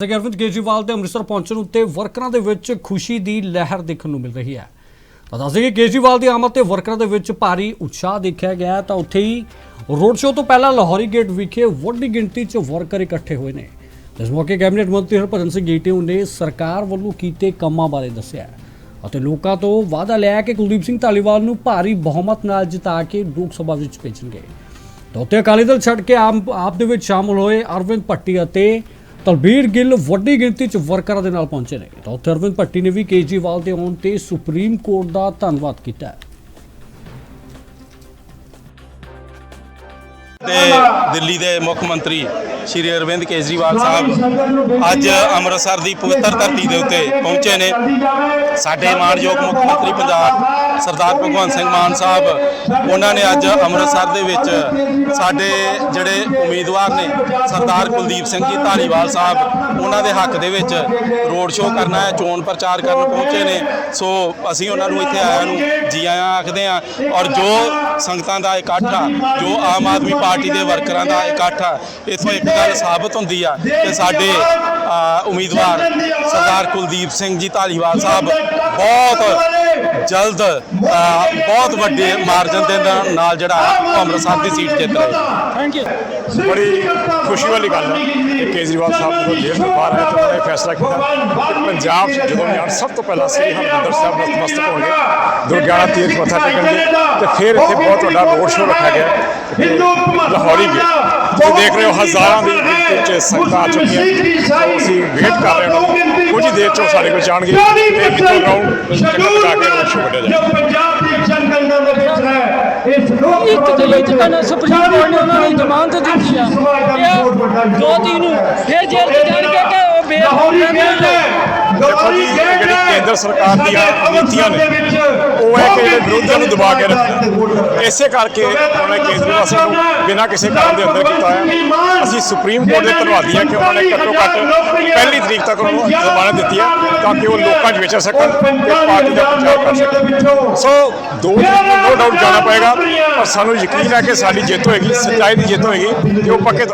ਅਰਵਿੰਦ ਕੇਜਰੀਵਾਲ ਦੇ ਅੰਮ੍ਰਿਤਸਰ ਪਹੁੰਚਣ ਉੱਤੇ ਵਰਕਰਾਂ ਦੇ ਵਿੱਚ ਖੁਸ਼ੀ ਦੀ ਲਹਿਰ ਦੇਖਣ ਨੂੰ ਮਿਲ ਰਹੀ ਹੈ। ਤਾਂ ਦੱਸਦੇ ਕਿ ਕੇਜਰੀਵਾਲ ਦੀ ਆਮਦ ਤੇ ਵਰਕਰਾਂ ਦੇ ਵਿੱਚ ਭਾਰੀ ਉਤਸ਼ਾਹ ਦੇਖਿਆ ਗਿਆ ਤਾਂ ਉੱਥੇ ਹੀ ਰੋਡ ਸ਼ੋਅ ਤੋਂ ਪਹਿਲਾਂ ਲਾਹੌਰੀ ਗੇਟ ਵਿਖੇ ਵੱਡੀ ਗਿਣਤੀ 'ਚ ਵਰਕਰ ਇਕੱਠੇ ਹੋਏ ਨੇ। ਇਸ ਮੌਕੇ ਕੈਬਨਿਟ ਮੰਤਰੀ ਹਰਭਜਨ ਸਿੰਘ ਗੀਟਿਓ ਨੇ ਸਰਕਾਰ ਵੱਲੋਂ ਕੀਤੇ ਕੰਮਾਂ ਬਾਰੇ ਦੱਸਿਆ ਅਤੇ ਲੋਕਾਂ ਤੋਂ ਵਾਅਦਾ ਲਿਆ ਕਿ ਕੁਲਦੀਪ ਸਿੰਘ ਧਾਲੀਵਾਲ ਨੂੰ ਭਾਰੀ ਬਹੁਮਤ ਨਾਲ ਜਿਤਾ ਕੇ ਲੋਕ ਸਭਾ ਵਿੱਚ ਭੇਜਣਗੇ। ਤਾਂ ਉੱਥੇ ਅਕਾਲੀ ਦਲ ਛੱਡ ਕੇ ਆਮ ਆਪ ਦੇ ਵਿੱਚ ਸ਼ਾਮਲ ਹੋਏ ਅਰਵਿੰਦ ਭੱਟੀ ਅਤੇ ਤਲਬੀਰ ਗਿੱਲ ਵੱਡੀ ਗਿਣਤੀ 'ਚ ਵਰਕਰਾਂ ਦੇ ਨਾਲ ਪਹੁੰਚੇ ਨੇ। ਤਾਂ ਉੱਥੇ ਅਰਵਿੰਦ ਭੱਟੀ ਨੇ ਵੀ ਕੇਜਰੀਵਾਲ ਦੇ ਆਉਣ ਤੇ ਸੁਪਰੀਮ ਕੋਰਟ ਦਾ ਧੰਨਵਾਦ ਕੀਤਾ ਤੇ ਦਿੱਲੀ ਦੇ ਮੁੱਖ ਮੰਤਰੀ ਸ਼੍ਰੀ ਅਰਵਿੰਦ ਕੇਜਰੀਵਾਲ ਸਾਹਿਬ ਅੱਜ ਅੰਮ੍ਰਿਤਸਰ ਦੀ ਪਵਿੱਤਰ ਧਰਤੀ ਦੇ ਉੱਤੇ ਪਹੁੰਚੇ ਨੇ। ਸਾਡੇ ਮਾਣਯੋਗ ਮੁੱਖ ਮੰਤਰੀ ਪੰਜਾਬ ਸਰਦਾਰ ਭਗਵੰਤ ਸਿੰਘ ਮਾਨ ਸਾਹਿਬ, ਉਹਨਾਂ ਨੇ ਅੱਜ ਅੰਮ੍ਰਿਤਸਰ ਦੇ ਵਿੱਚ ਸਾਡੇ ਜਿਹੜੇ ਉਮੀਦਵਾਰ ਨੇ ਸਰਦਾਰ ਕੁਲਦੀਪ ਸਿੰਘ ਜੀ ਧਾਲੀਵਾਲ ਸਾਹਿਬ, ਉਹਨਾਂ ਦੇ ਹੱਕ ਦੇ ਵਿੱਚ ਰੋਡ ਸ਼ੋਅ ਕਰਨਾ ਹੈ, ਚੋਣ ਪ੍ਰਚਾਰ ਕਰਨ ਪਹੁੰਚੇ ਨੇ। ਸੋ ਅਸੀਂ ਉਹਨਾਂ ਨੂੰ ਇੱਥੇ ਆਇਆਂ ਨੂੰ ਜੀ ਆਇਆਂ ਆਖਦੇ ਹਾਂ ਔਰ ਜੋ ਸੰਗਤਾਂ ਦਾ ਇਕੱਠ ਆ, ਜੋ ਆਮ ਆਦਮੀ ਪਾਰਟੀ ਦੇ ਵਰਕਰਾਂ ਦਾ ਇਕੱਠ ਆ, ਇਥੋਂ ਇੱਕ ਗੱਲ ਸਾਬਤ ਹੁੰਦੀ ਆ ਕਿ ਸਾਡੇ ਉਮੀਦਵਾਰ ਸਰਦਾਰ ਕੁਲਦੀਪ ਸਿੰਘ ਜੀ ਧਾਲੀਵਾਲ ਸਾਹਿਬ ਬਹੁਤ ਜਲਦ ਬਹੁਤ ਵੱਡੇ ਮਾਰਜਨ ਦੇ ਨਾਲ- ਜਿਹੜਾ ਉਹ ਅੰਮ੍ਰਿਤਸਰ ਦੀ ਸੀਟ ਜਿੱਤ ਰਹੇ। ਬੜੀ ਖੁਸ਼ੀ ਵਾਲੀ ਗੱਲ ਹੈ ਕਿ ਕੇਜਰੀਵਾਲ ਸਾਹਿਬ ਜਦੋਂ ਜੇਲ੍ਹ ਤੋਂ ਬਾਹਰ ਆਏ ਤਾਂ ਉਹਨਾਂ ਨੇ ਫੈਸਲਾ ਕੀਤਾ। ਪੰਜਾਬ 'ਚ ਜਦੋਂ ਜਾਣ ਸਭ ਤੋਂ ਪਹਿਲਾਂ ਸ੍ਰੀ ਹਰਿਮੰਦਰ ਸਾਹਿਬ ਨਤਮਸਤਕ ਹੋਣਗੇ। ਦੁਰਗਿਆਣਾ ਤੀਰਥ ਮੱਥਾ ਟੇਕਣਗੇ। ਤੇ ਫਿਰ ਇੱਥੇ ਬਹੁਤ ਵੱਡਾ ਰੋਡ ਸ਼ੋਅ ਰੱਖਿਆ ਗਿਆ। ਹੈ। ਲਾਹੌਰੀ ਗੇ ਤੁਸੀਂ ਦੇਖ ਰਹੇ ਹੋ ਹਜ਼ਾਰਾਂ ਦੀ ਗਿਣਤੀ 'ਚ ਸੰਗਤਾਂ ਆ ਚੁੱਕੀਆਂ ਅਸੀਂ ਵੇਟ ਕਰ ਰਹੇ ਹਾਂ। ਕੁਝ ਹੀ ਦੇਰ 'ਚ ਸਾਡੇ ਕੋਲ ਜਾਣਗੇ। ਤੇ ਇੱਥੋਂ ਰਾਉਂਡ ਚੱਕਰ ਕੇ ਰੋਡ ਸ਼ੋਅ ਕੱਢਿਆ ਜਾਏਗਾ ਪੰਜਾਬ ਦੀ ਜਨਗਣਨਾ ਦੇ ਵਿੱਚ ਹੈ। ਇਸ ਲੋਕ ਇੱਕ ਦਲਿਤ ਕਨ ਸੁਪਰੀਮ ਕੋਰਟ ਨੇ ਉਹਨਾਂ ਨੂੰ ਜ਼ਮਾਨਤ ਦਿੱਤੀ ਆ। ਇਹ ਦੋ ਦਿਨ ਨੂੰ ਫਿਰ ਜੇਲ੍ਹ ਚ ਜਾਣਗੇ ਕਿ ਉਹ ਬੇਲ ਰਹਿੰਦੇ ਦੇਖੋ ਜੀ ਜਿਹੜੀ ਕੇਂਦਰ ਸਰਕਾਰ ਦੀਆਂ ਨੀਤੀਆਂ ਨੇ ਉਹ ਹੈ ਕਿ ਵਿਰੋਧੀਆਂ ਨੂੰ ਦਬਾ ਕੇ ਰੱਖਣਾ ਇਸੇ ਕਰਕੇ ਉਹਨਾਂ ਕੇਜਰੀਵਾਲ ਸਾਹਿਬ ਨੂੰ ਬਿਨਾਂ ਕਿਸੇ ਕਾਰਨ ਦੇ ਅੰਦਰ ਕੀਤਾ ਹੈ। ਅਸੀਂ ਸੁਪਰੀਮ ਕੋਰਟ ਦੇ ਧੰਨਵਾਦੀ ਹਾਂ ਕਿ ਉਹਨਾਂ ਨੇ ਘੱਟੋ ਘੱਟ ਪਹਿਲੀ ਤਰੀਕ ਤੱਕ ਉਹਨਾਂ ਨੂੰ ਜ਼ਮਾਨਤ ਦਿੱਤੀ ਹੈ ਤਾਂ ਕਿ ਉਹ ਲੋਕਾਂ 'ਚ ਵਿਚਰ ਸਕਣ ਤੇ ਪਾਰਟੀ ਦਾ ਪ੍ਰਚਾਰ ਕਰ ਸਕਣ। ਸੋ ਦੋ ਨੂੰ ਡਾਊਟ ਜਾਣਾ ਪਏਗਾ ਪਰ ਸਾਨੂੰ ਯਕੀਨ ਹੈ ਕਿ ਸਾਡੀ ਜਿੱਤ ਹੋਏਗੀ ਸੱਚਾਈ ਦੀ ਜਿੱਤ ਹੋਏਗੀ ਤੇ ਉਹ ਪੱਕੇ